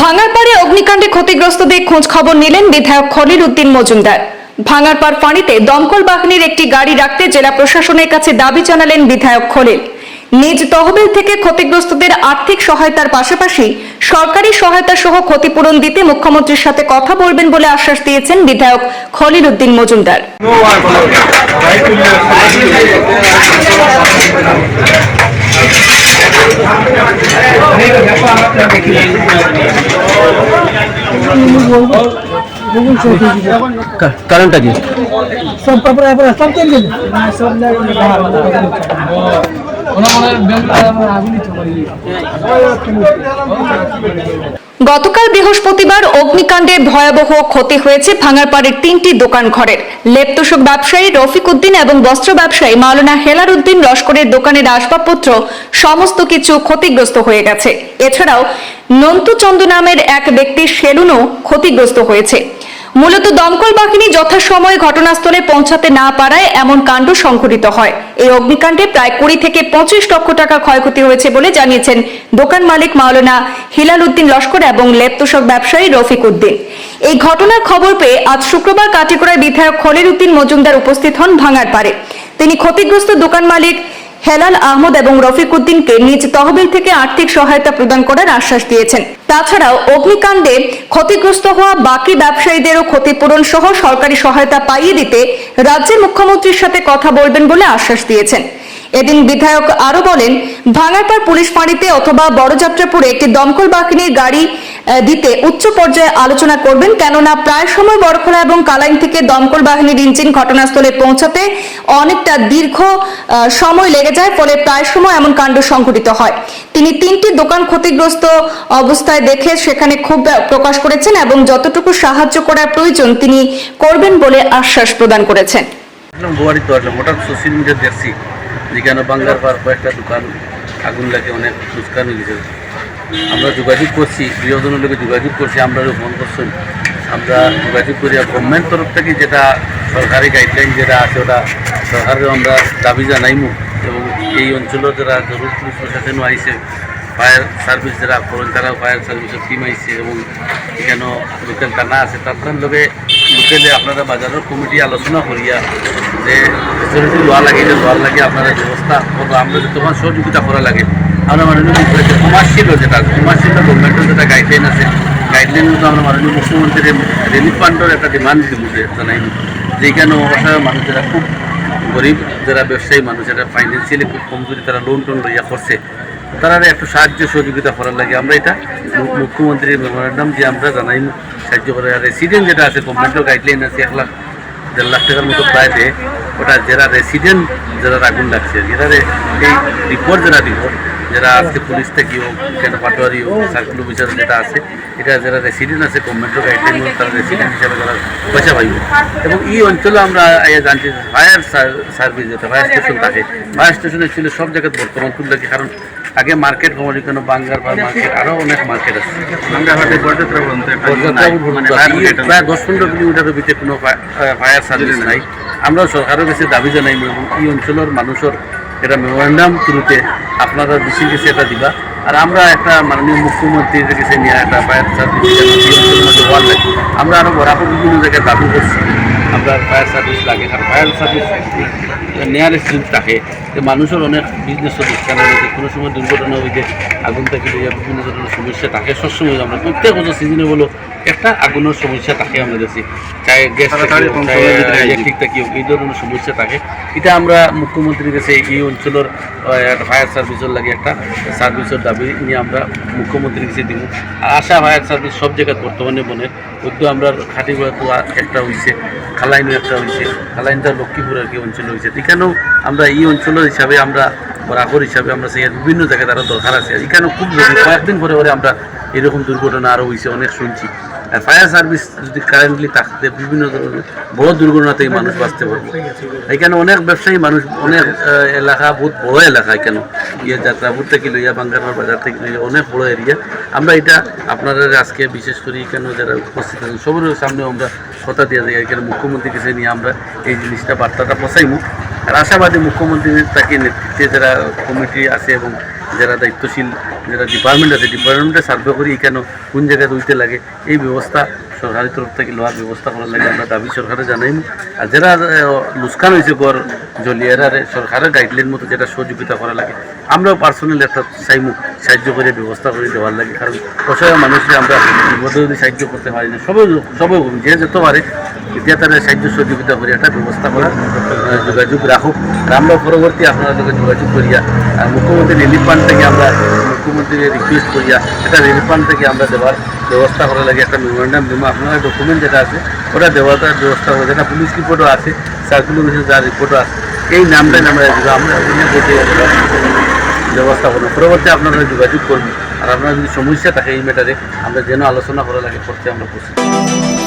ভাঙারপাড়ে অগ্নিকাণ্ডে ক্ষতিগ্রস্তদের খোঁজ খবর নিলেন বিধায়ক খলিল উদ্দিন মজুমদার। ভাঙারপাড় ফাঁড়িতে দমকল বাহিনীর একটি গাড়ি রাখতে জেলা প্রশাসনের কাছে দাবি জানালেন বিধায়ক খলিল। নিজ তহবিল থেকে ক্ষতিগ্রস্তদের আর্থিক সহায়তার পাশাপাশি সরকারি সহায়তা সহ ক্ষতিপূরণ দিতে মুখ্যমন্ত্রীর সাথে কথা বলবেন বলে আশ্বাস দিয়েছেন বিধায়ক খলিল উদ্দিন মজুমদার। करंट जी। सब कपड़ा सब सब कर গতকাল বৃহস্পতিবার অগ্নিকাণ্ডে ভয়াবহ ক্ষতি হয়েছে ভাঙারপাড়ের তিনটি দোকান ঘরের। লেপ্তশোক ব্যবসায়ী রফিক উদ্দিন এবং বস্ত্র ব্যবসায়ী মাওলানা হেলার উদ্দিন লস্করের দোকানের আসবাবপত্র সমস্ত কিছু ক্ষতিগ্রস্ত হয়ে গেছে। এছাড়াও নন্তু চন্দ নামের এক ব্যক্তির সেলুনও ক্ষতিগ্রস্ত হয়েছে। মূলত দমকল বাহিনী যথাসময়ে ঘটনাস্থলে পৌঁছাতে না পারায় এমন কাণ্ড সংঘটিত হয়। এই অগ্নিকাণ্ডে প্রায় কুড়ি থেকে পঁচিশ লক্ষ টাকা ক্ষয়ক্ষতি হয়েছে বলে জানিয়েছেন দোকান মালিক মাওলানা হিলাল উদ্দিন লস্কর এবং লেপ্তশক ব্যবসায়ী রফিক উদ্দিন। এই ঘটনার খবর পেয়ে আজ শুক্রবার কাটিগড়ায় বিধায়ক খলিল উদ্দিন মজুমদার উপস্থিত হন ভাঙার পারে তিনি ক্ষতিগ্রস্ত দোকান মালিক হেলাল আহমদ এবং রফিক উদ্দিনকে নিজ তহবিল থেকে আর্থিক সহায়তা প্রদান করার আশ্বাস দিয়েছেন। তাছাড়াও অগ্নিকাণ্ডে ক্ষতিগ্রস্ত হওয়া বাকি ব্যবসায়ীদেরও ক্ষতিপূরণ সহ সরকারি সহায়তা পাইয়ে দিতে রাজ্যের মুখ্যমন্ত্রীর সাথে কথা বলবেন বলে আশ্বাস দিয়েছেন। এদিন বিধায়ক আরও বলেন, ভাঙারপাড় পুলিশ ফাঁড়িতে অথবা বড়যাত্রাপুরে একটি দমকল বাহিনীর গাড়ি দিতে উচ্চ পর্যায়ে আলোচনা করবেন, কেননা প্রায় সময় বড়খোলা এবং কালাইন থেকে দমকল বাহিনীর ইঞ্জিন ঘটনাস্থলে পৌঁছাতে অনেকটা দীর্ঘ সময় লেগে যায়, ফলে প্রায় সময় এমন কাণ্ড সংঘটিত হয়। তিনি তিনটি দোকান ক্ষতিগ্রস্ত অবস্থায় দেখে সেখানে ক্ষোভ প্রকাশ করেছেন এবং যতটুকু সাহায্য করার প্রয়োজন তিনি করবেন বলে আশ্বাস প্রদান করেছেন। সোশ্যাল মিডিয়া দেখছি যেখানে বাংলার পার কয়েকটা দোকান, আগুন লাগে, অনেক লুস্কান হয়ে আমরা যোগাযোগ করছি, প্রিয়জনের লোকে যোগাযোগ করছি, আমরা ফোন করছেন আমরা যোগাযোগ করি গভর্নমেন্ট তরফ থেকে যেটা সরকারি গাইডলাইন যেটা আছে, ওটা সরকারের আমরা দাবি জানাইমু। এবং এই অঞ্চলের যারা জরুরি পুলিশ প্রশাসনও আইছে ফায়ার সার্ভিস যারা করেন, তারা ফায়ার সার্ভিসের টিম আইছে এবং এখানেও লোকাল থানা আছে। তার লগে লোকেলে আপনারা বাজারের কমিটি আলোচনা করিয়া যে ফেসিলিটি লোয়া লাগে যে লোয়ার লাগে, আপনারা ব্যবস্থা করব আমরা যতক্ষণ সহযোগিতা করা লাগে, আমরা মাননীয় মুখ্যমন্ত্রী কমার্শিয়াল যেটা কমার্শিয়াল গভর্নমেন্টের যেটা গাইডলাইন আছে গাইডলাইন মতো আমরা মাননীয় মুখ্যমন্ত্রীর রিলিফ ফান্ডের একটা ডিমান্ড জানাই যেখানে অবসরের মানুষ যারা খুব গরিব, যারা ব্যবসায়ী মানুষ, যারা ফাইন্যান্সিয়ালি খুব কমজোরি, তারা লোন টোন লইয়া করছে। তারা একটু সাহায্য সহযোগিতা করার লাগে। আমরা এটা মু- মুখ্যমন্ত্রীর মেমোরেন্ডাম যে আমরা জানাই সাহায্য করে আর রেসিডেন্ট যেটা আছে গভর্নমেন্টের গাইডলাইন আছে, এক লাখ, দেড় লাখ টাকার মতো প্রায় দেয় ওটা যারা রেসিডেন্ট যারা আগুন লাগছে যারা এই রিপোর্ট যারা রিপোর্ট যারা আজকে পুলিশ থেকে হোক, কেন পাটোয়ারি হোক সার্কুল অফিসার যেটা আছে, এটা যারা রেসিডেন্ট আছে গভর্নমেন্টের গাইডলাইন হোক তারা রেসিডেন্ট হিসাবে তারা পয়সা পাইব। এবং এই অঞ্চলে আমরা জানছি ফায়ার সার্ভিস যেটা ফায়ার স্টেশন থাকে। ফায়ার স্টেশনে ছিল সব জায়গায় বর্তমান তুল লাগে, কারণ আগে মার্কেট কমালি কেন? বাঙ্গার বা মার্কেট আরও অনেক মার্কেট আছে। বরযাত্রা প্রায় দশ পনেরো কিলোমিটারের ভিতরে কোনো ফায়ার সার্ভিস নাই। আমরা সরকারের কাছে দাবি জানাই এবং এই অঞ্চলের মানুষের এটা মেমোরেন্ডাম থ্রুতে আপনারা বেশি কাছে এটা দিবা। আর আমরা একটা মাননীয় মুখ্যমন্ত্রীর কাছে নিয়ে একটা ফায়ার সার্ভিস আমরা আরও বরাবর বিভিন্ন জায়গায় দাবি করছি। আমরা ফায়ার সার্ভিস লাগে। আর ফায়ার সার্ভিস নেয়ার স্ট্রিট থাকে, যে মানুষের অনেক বিজনেস প্রতিষ্ঠান হয়েছে কোনো সময় দুর্ঘটনা হয়েছে আগুন থেকে বিভিন্ন ধরনের সমস্যা থাকে। সবসময় আমরা প্রত্যেক বছর সিজনে বলো একটা আগুনের সমস্যা থাকে আমরা দেখছি এই ধরনের সমস্যা থাকে। এটা আমরা মুখ্যমন্ত্রীর কাছে এই অঞ্চলের ফায়ার সার্ভিসের লাগে একটা সার্ভিসের দাবি নিয়ে আমরা মুখ্যমন্ত্রীর কাছে দিব। আর আশা ফায়ার সার্ভিস সব জায়গায় বর্তমানে বনে আমরা একটা হয়েছে খালাইনও একটা হয়েছে খালাইনটা লক্ষ্মীপুর আর কি অঞ্চল হয়েছে এখানেও আমরা এই অঞ্চলের হিসাবে আমরা বরাবর হিসাবে আমরা সেই বিভিন্ন জায়গায় তারা দরকার আছে। এখানেও খুব কয়েকদিন পরে পরে আমরা এরকম দুর্ঘটনা আরও হয়েছে অনেক শুনছি। আর ফায়ার সার্ভিস যদি কারেন্টলি থাকতে, বিভিন্ন ধরনের বড় দুর্ঘটনা থেকে মানুষ বাঁচতে পারবে। এখানে অনেক ব্যবসায়ী মানুষ, অনেক এলাকা, বহুত বড় এলাকা এখানে। ইয়ে যাত্রাপুর থেকে লইয়া বাঙ্গারমার বাজার থেকে লইয়া অনেক বড় এরিয়া আমরা এটা আপনাদের আজকে বিশেষ করে এখানে যারা উপস্থিত আছেন, সবার সামনে আমরা কথা দিয়ে যাই। এখানে মুখ্যমন্ত্রীর কাছে নিয়ে আমরা এই জিনিসটা, বার্তাটা পৌঁছাইমু। আর আশাবাদী মুখ্যমন্ত্রীর তাকে নেতৃত্বে যারা কমিটি আছে এবং যারা দায়িত্বশীল যেটা ডিপার্টমেন্ট আছে ডিপার্টমেন্টে সার্ভে করি কেন, কোন জায়গায় রইতে লাগে, এই ব্যবস্থা সরকারি তরফ থেকে লওয়ার ব্যবস্থা করার লাগে, আমরা দাবি সরকারে জানাইম আর যারা লুস্কান হয়েছে গড় জলিয়ারে সরকারের গাইডলাইন মতো যেটা সহযোগিতা করা লাগে, আমরাও পার্সোনাল একটা চাইমু, সাহায্য করে ব্যবস্থা করে দেওয়ার লাগে, কারণ অসহায় মানুষকে আমরা বিপদে যদি সাহায্য করতে পারি না সবাই সবাই যে যেতে পারে এতিয়া তারা সাহায্য সহযোগিতা করে একটা ব্যবস্থা করার যোগাযোগ রাখুক আমরা পরবর্তী আপনার লোকের যোগাযোগ করিয়া আর মুখ্যমন্ত্রী রিলিফ ফান্ড থেকে আমরা মুখ্যমন্ত্রী রিকোয়েস্ট করিয়া একটা রিলিফ ফান্ড থেকে আমরা দেওয়ার ব্যবস্থা করা লাগে একটা মেমোরেন্ডাম দেবো আপনার ডকুমেন্ট যেটা আছে, ওটা দেওয়ার ব্যবস্থা করে যেটা পুলিশ রিপোর্টও আছে সার্কুলার অফিসে যার রিপোর্টও আছে, এই নামটাই আমরা দিব। আমরা ব্যবস্থা করব পরবর্তী আপনারা যোগাযোগ করবেন আর আপনার যদি সমস্যা থাকে এই ম্যাটারে আমরা যেন আলোচনা করা লাগে করতে আমরা প্রস্তুত